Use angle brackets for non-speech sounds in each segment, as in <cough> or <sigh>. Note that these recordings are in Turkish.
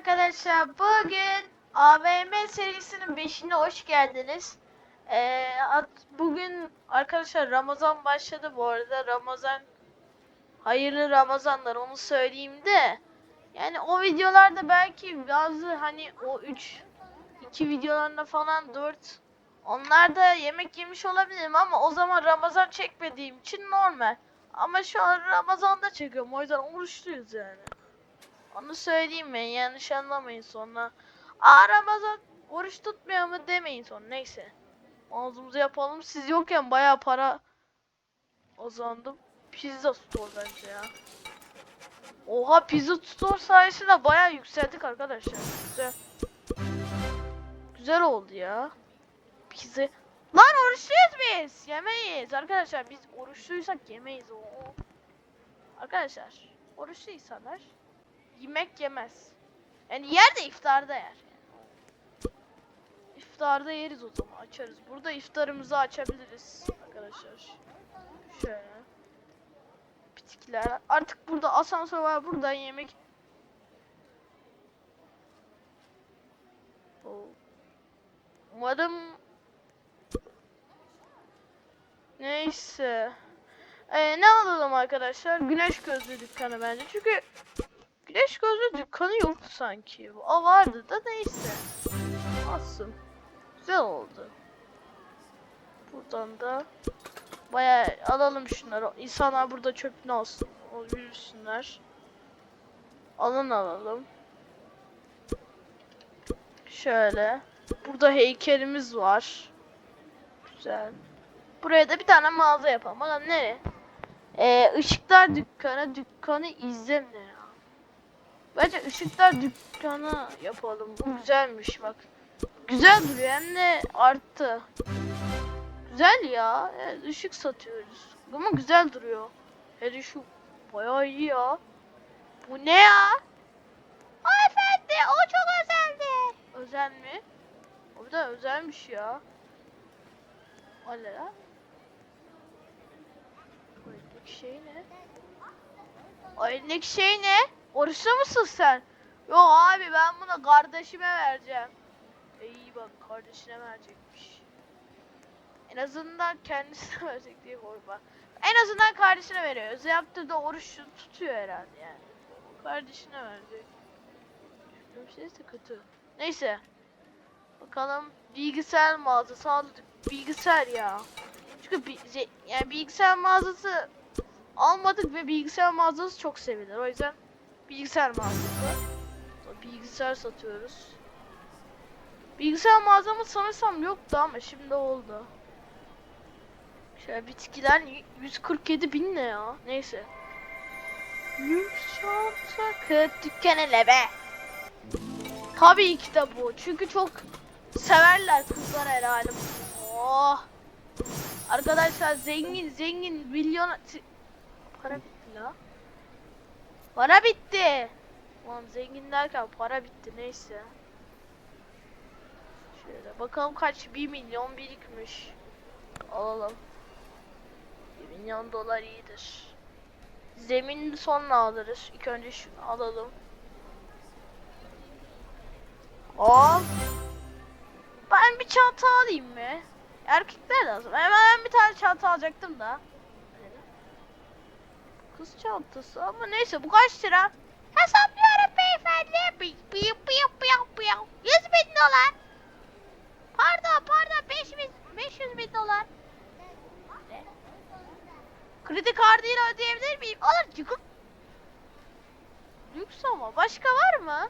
arkadaşlar. Bugün AVM serisinin 5'ine hoş geldiniz. Ee, at- bugün arkadaşlar Ramazan başladı bu arada. Ramazan hayırlı Ramazanlar onu söyleyeyim de. Yani o videolarda belki bazı hani o 3 2 videolarında falan 4 onlarda yemek yemiş olabilirim ama o zaman Ramazan çekmediğim için normal. Ama şu an Ramazan'da çekiyorum o yüzden oruçluyuz yani. Onu söyleyeyim ben yanlış anlamayın sonra. Aa Ramazan oruç tutmuyor mu demeyin sonra neyse. Ağzımızı yapalım siz yokken bayağı para kazandım. Pizza store bence ya. Oha pizza store sayesinde bayağı yükseldik arkadaşlar. Güzel. Güzel oldu ya. Pizza. Lan oruçluyuz biz. Yemeyiz arkadaşlar. Biz oruçluysak yemeyiz. Oo. Arkadaşlar oruçlu insanlar yemek yemez. Yani yer de iftarda yer. İftarda yeriz o zaman açarız. Burada iftarımızı açabiliriz arkadaşlar. Şöyle. Bitkiler. Artık burada asansör var. Buradan yemek. Umarım Neyse. Ee, ne alalım arkadaşlar? Güneş gözlü dükkanı bence. Çünkü güneş gözlü dükkanı yoktu sanki. O vardı da neyse. Alsın. Güzel oldu. Buradan da bayağı alalım şunları. İnsanlar burada çöpünü alsın. Yürüsünler. Alın alalım. Şöyle. Burada heykelimiz var. Güzel. Buraya da bir tane mağaza yapalım. Bakalım nereye? Ee, ışıklar dükkanı, dükkanı izlem ne ya? Bence ışıklar dükkanı yapalım. Bu güzelmiş bak. Güzel duruyor hem de arttı. Güzel ya. Evet, ışık satıyoruz. Ama güzel duruyor. Hele şu bayağı iyi ya. Bu ne ya? O efendi o çok özeldi. Özel mi? O da özelmiş ya. O elindeki şey ne? O elindeki şey ne? Oruçlu musun sen? Yok abi ben bunu kardeşime vereceğim. E iyi bak kardeşine verecekmiş. En azından kendisine <laughs> verecek diye korkma. En azından kardeşine veriyor. Özel yaptığı da oruç tutuyor herhalde yani. Kardeşine verecek. Şey de kötü. Neyse. Bakalım bilgisayar mağazası aldık. Bilgisayar ya. Çünkü bi- ze- yani bilgisayar mağazası almadık ve bilgisayar mağazası çok sevilir. O yüzden bilgisayar mağazası. Bilgisayar satıyoruz. Bilgisayar mağazamız sanırsam yoktu ama şimdi oldu. Şöyle bitkiler y- 147 bin ne ya? Neyse. Yumuşak kıt dükkanı be. Tabii ki de bu. Çünkü çok severler kızlar herhalde. Oh. Arkadaşlar zengin zengin milyon para bitti la. Para bitti. Ulan zengin derken para bitti neyse. Şöyle bakalım kaç 1 milyon birikmiş. Alalım. 1 milyon dolar iyidir. Zemin sonra alırız. İlk önce şunu alalım. Hop. Ben bir çanta alayım mı? Erkekler lazım. Hemen bir tane çanta alacaktım da. Kız çantası ama neyse bu kaç lira? Hesaplıyorum beyefendi. Bi- bi- bi- bi- bi- 100 bin dolar. Pardon pardon 500, 500 bin dolar. Kredi kartıyla ödeyebilir miyim? Olur çıkıp. Lüks ama başka var mı?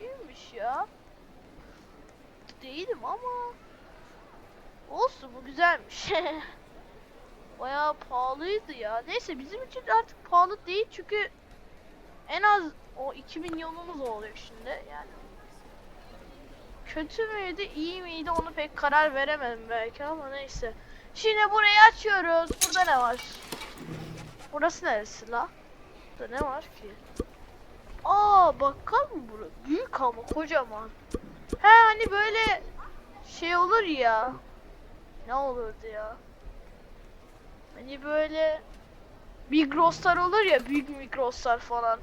İyiymiş ya. Değilim ama. Olsun bu güzelmiş. <laughs> Bayağı pahalıydı ya. Neyse bizim için artık pahalı değil çünkü en az o 2 milyonumuz oluyor şimdi yani. Kötü müydü, iyi miydi onu pek karar veremedim belki ama neyse. Şimdi burayı açıyoruz. Burada ne var? Burası neresi la? Burada ne var ki? Aa bakkal mı burası? Büyük ama kocaman. He hani böyle şey olur ya. Ne olurdu ya? Hani böyle Migros'lar olur ya büyük Migros'lar falan.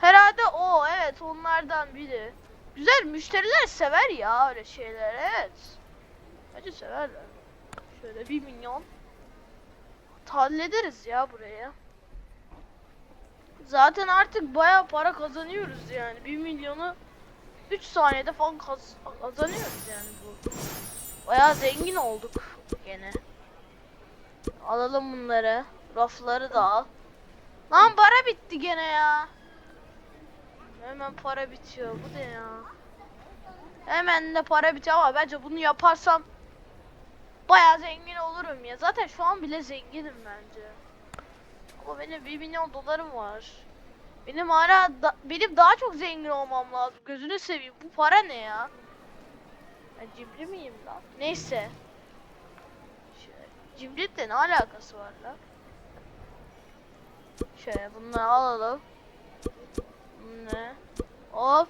Herhalde o evet onlardan biri. Güzel müşteriler sever ya öyle şeyler evet. Bence severler. Şöyle bir milyon. Hallederiz ya buraya. Zaten artık bayağı para kazanıyoruz yani. 1 milyonu 3 saniyede falan kaz- kazanıyoruz yani bu. Bayağı zengin olduk gene. Alalım bunları. Rafları da al. Lan para bitti gene ya. Hemen para bitiyor. Bu ne ya? Hemen de para bitiyor ama bence bunu yaparsam bayağı zengin olurum ya. Zaten şu an bile zenginim bence. Ama benim 1 milyon dolarım var. Benim hala da- benim daha çok zengin olmam lazım. Gözünü seveyim. Bu para ne ya? Ben cimri miyim lan? Neyse. Cimrilikle ne alakası var lan? Şöyle bunları alalım. Ne? Hop.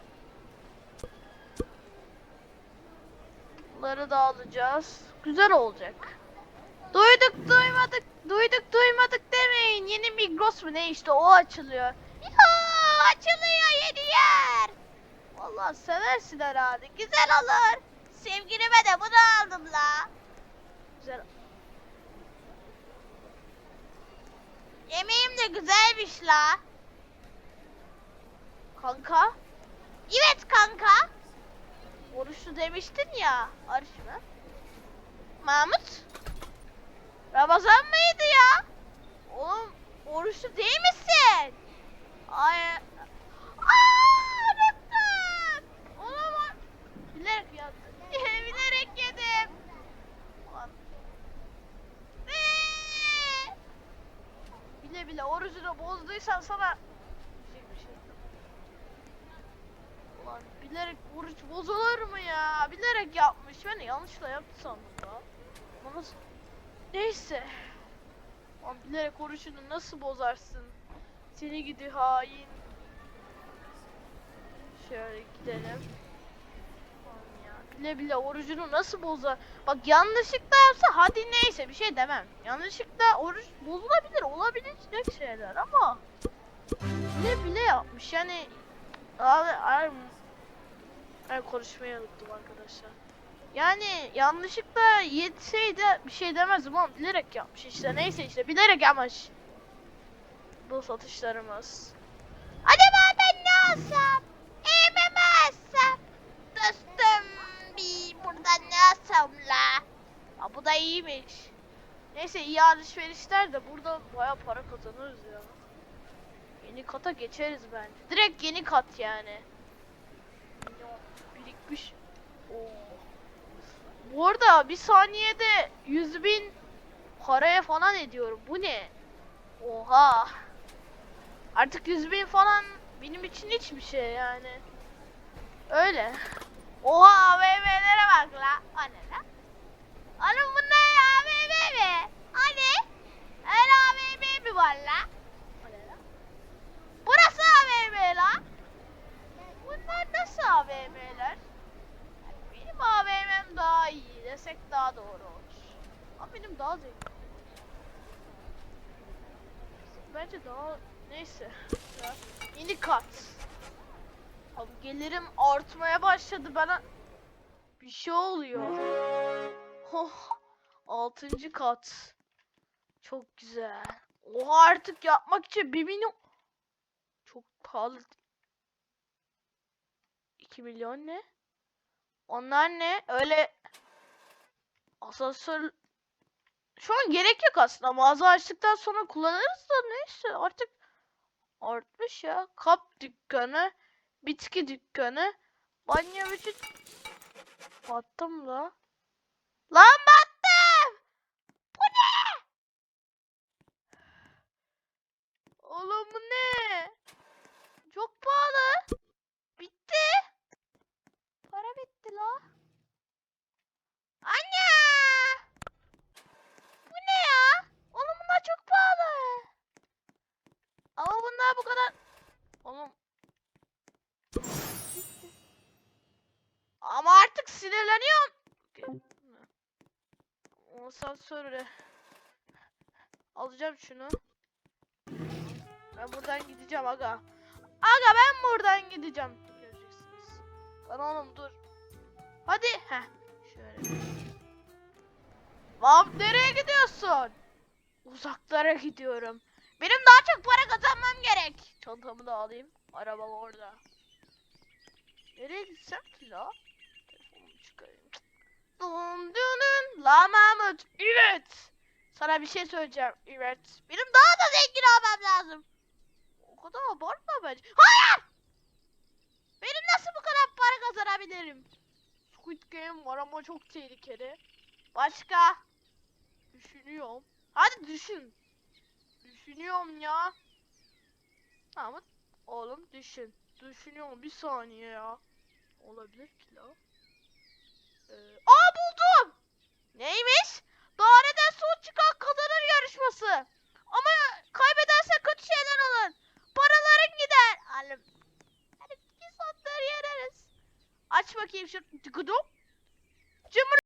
Bunları da alacağız. Güzel olacak. Duyduk duymadık, duyduk duymadık demeyin. Yeni Migros mu ne işte o açılıyor. Ya açılıyor yeni yer. Vallahi seversin herhalde. Güzel olur. Sevgilime de bunu aldım la. Güzel. Yemeğim de güzelmiş la. Kanka? Evet kanka. Oruçlu demiştin ya. Arış mı? Mahmut? Ramazan mıydı ya? Oğlum oruçlu değil misin? Ay. Aa, unuttum. Oğlum o- bilerek yaptım. bilerek yedim. Ulan. Eee! Bile bile orucunu bozduysan sana bir şey. Ulan bilerek oruç bozulur mu ya? Bilerek yapmış. Ben yanlışla yaptı sandım ya. Nasıl- Neyse. Lan bilerek orucunu nasıl bozarsın? Seni gidi hain. Şöyle gidelim. Bile bile orucunu nasıl bozar? Bak yanlışlıkla yapsa hadi neyse bir şey demem. Yanlışlıkla oruç bozulabilir olabilecek şeyler ama bile bile yapmış yani abi, abi, ben konuşmayı unuttum arkadaşlar. Yani yanlışlıkla yetseydi bir şey demezdim ama bilerek yapmış işte. Neyse işte bilerek yapmış. Bu satışlarımız. Acaba ben ne alsam? Evime mi alsam? Dostum bir buradan ne alsam la? Aa, bu da iyiymiş. Neyse iyi alışverişler de burada baya para kazanırız ya. Yeni kata geçeriz bence. Direkt yeni kat yani. Birikmiş. Oo. Bu arada bir saniyede 100 bin paraya falan ediyorum. Bu ne? Oha. Artık 100 bin falan benim için hiçbir şey yani. Öyle. Oha AVM'lere bak la. O ne la? Oğlum bunlar AVM mi? Hani? Öyle AVM mi var la? O ne la? Burası AVM la. Bunlar nasıl AVM'ler? Benim AVM'm daha iyi desek daha doğru olur. Ama benim daha zengin. Bence daha neyse. Yeni kat. Abi gelirim artmaya başladı bana. Bir şey oluyor. Oh, altıncı kat. Çok güzel. Oha artık yapmak için bir milyon. Çok pahalı. 2 milyon ne? Onlar ne? Öyle asansör şu an gerek yok aslında. Mağaza açtıktan sonra kullanırız da neyse artık artmış ya. Kap dükkanı, bitki dükkanı, banyo vücut battım la. Lan battım! Bu ne? Oğlum bu ne? Çok pahalı. Bitti. Para bitti la. Anne! Bu ne ya? Oğlum bunlar çok pahalı. Bunlar bu kadar... Oğlum... Ama artık sinirleniyorum. O asansörle. Alacağım şunu. Ben buradan gideceğim aga. Aga ben buradan gideceğim. Göreceksiniz. Lan oğlum dur. Hadi. Heh. Şöyle. Lan nereye gidiyorsun? Uzaklara gidiyorum. Benim daha çok para kazanmam gerek. Çantamı da alayım. Arabam orada. Nereye gitsem ki la? Telefonumu çıkarayım. Dun. La Mahmut. Evet. Sana bir şey söyleyeceğim. Evet. Benim daha da zengin olmam lazım. O kadar abartma bence. Hayır! Benim nasıl bu kadar para kazanabilirim? Squid Game var ama çok tehlikeli. Başka? Düşünüyorum. Hadi düşün. Düşünüyorum ya. Ama oğlum düşün. Düşünüyorum bir saniye ya. Olabilir ki la. Ee, aa buldum. Neymiş? Daireden son çıkan kazanır yarışması. Ama kaybedersen kötü şeyler olur. Paraların gider. Alım. Hani bir saatler yeneriz. Aç bakayım şu tıkıdım. Cumhur